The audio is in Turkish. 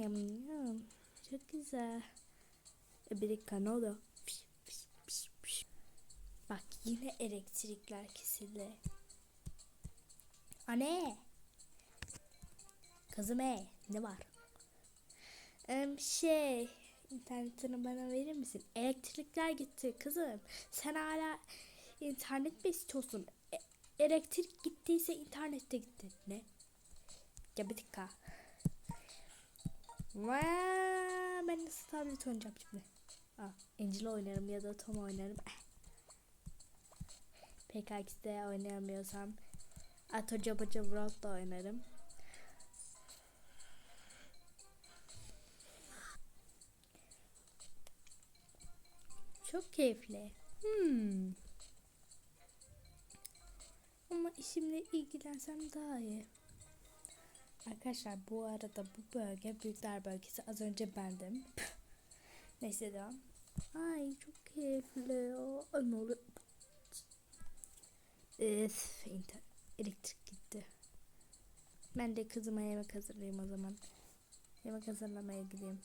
Yum, yum. Çok güzel. E, bir piş. Bak yine elektrikler kesildi. Anne. Kızım e, ne var? Em, şey, internetini bana verir misin? Elektrikler gitti kızım. Sen hala internet mi istiyorsun? E, elektrik gittiyse internet de gitti. Ne? Ya bir dakika. Vaa, ben nasıl tablet oynayacağım şimdi? Aa, Angel oynarım ya da Tom oynarım. PKX'de oynayamıyorsam Atoca Baca World da oynarım. Çok keyifli. Hmm. Ama işimle ilgilensem daha iyi. Arkadaşlar bu arada bu bölge Büyükler Bölgesi az önce bendim. Neyse devam. Ay çok keyifli. Ay ne oluyor? Elektrik gitti. Ben de kızıma yemek hazırlayayım o zaman. Yemek hazırlamaya gideyim.